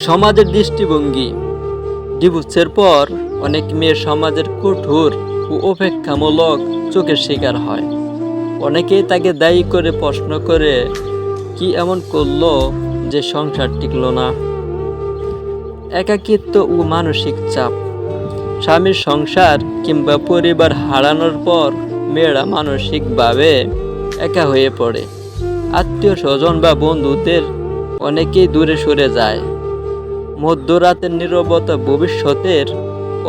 সমাজের দৃষ্টিভঙ্গি। ডিভোর্সের পর অনেক মেয়ে সমাজের কঠোর ও অপেক্ষামূলক চোখের শিকার হয়। অনেকেই তাকে দায়ী করে প্রশ্ন করে, কি এমন করল যে সংসার টিকলো না? একাকিত্ব ও মানসিক চাপ। স্বামীর সংসার কিংবা পরিবার হারানোর পর মেয়েরা মানসিকভাবে একা হয়ে পড়ে। আত্মীয় স্বজন বা বন্ধুদের অনেকেই দূরে সরে যায়। মধ্যরাতের নিরবতা ভবিষ্যতের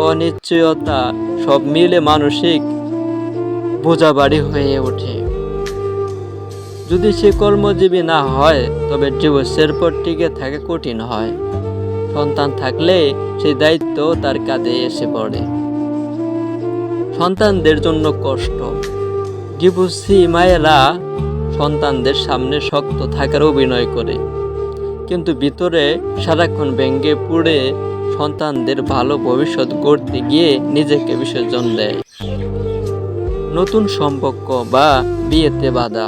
অনিশ্চয়তা সব মিলে মানসিক বোঝাবাড়ি হয়ে ওঠে। যদি সে কর্মজীবী না হয়, তবে ডিভোর্সের পর টিকে থাকা কঠিন হয়। সন্তান থাকলে সেই দায়িত্ব তার কাঁধে এসে পড়ে। সন্তানদের জন্য কষ্ট। ডিভোর্সি মায়েরা সন্তানদের সামনে শক্ত থাকার অভিনয় করে। কিন্তু ভিতরে সারাক্ষণ ব্যঙ্গে পুড়ে সন্তানদের ভালো ভবিষ্যৎ গড়তে গিয়ে নিজেকে বিসর্জন দেয়। নতুন সম্পর্ক বা বিয়েতে বাধা।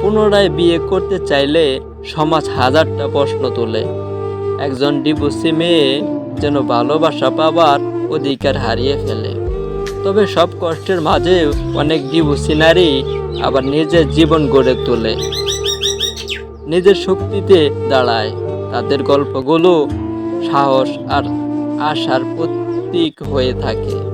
পুনরায় বিয়ে করতে চাইলে সমাজ হাজারটা প্রশ্ন তোলে। একজন ডিভোর্সি মেয়ে যেন ভালোবাসা পাবার অধিকার হারিয়ে ফেলে। তবে সব কষ্টের মাঝে অনেক ডিভোর্সি নারী আবার নিজের জীবন গড়ে তোলে। নিজের শক্তিতে দাঁড়ায়। তাদের গল্পগুলো সাহস আর আশার প্রতীক হয়ে থাকে।